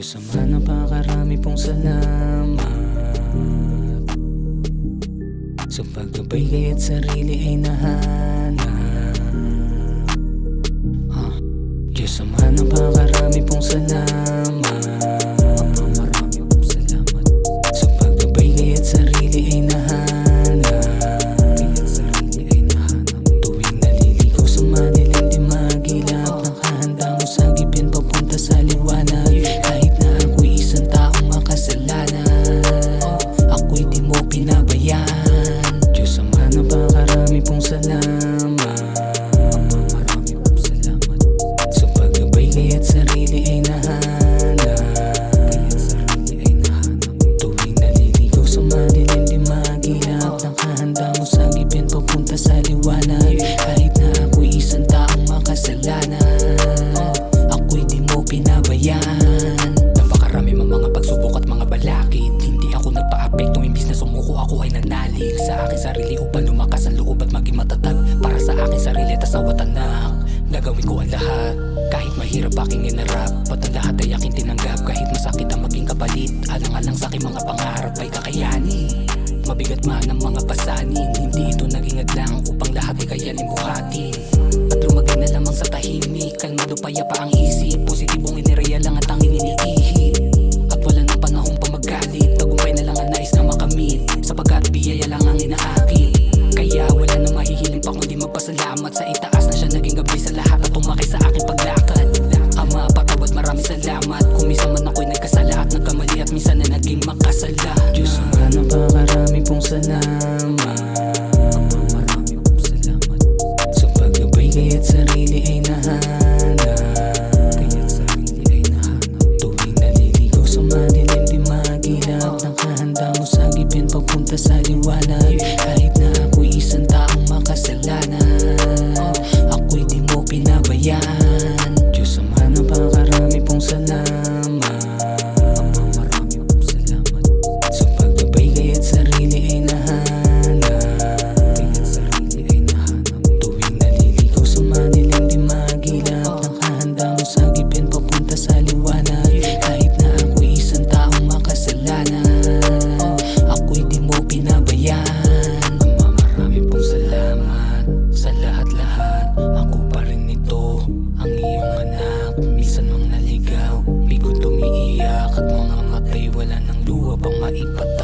Diyos Ama, napakarami pong salamat Sa paggabay kaya't sarili ay nahanap ah. Diyos Ama, napakarami pong salamat ako ay nanalil Sa aking sarili upang lumakas ang loob at maging matatag Para sa aking sarili at asawatan na Nagawin ko ang lahat. Kahit mahirap aking inarap Ba't lahat ay aking tinanggap? Kahit masakit ang maging kapalit Alang-alang sa aking mga pangarap ay kakayanin. Mabigat man ang mga pasanin Hindi ito naging adlang upang lahat ay kayanin buhatin. At lumagay na lamang sa tahimik Kalmado payapa ang isip Positibo nung naligaw. Bigot umiiyak at mga matay wala ng luha pang maipat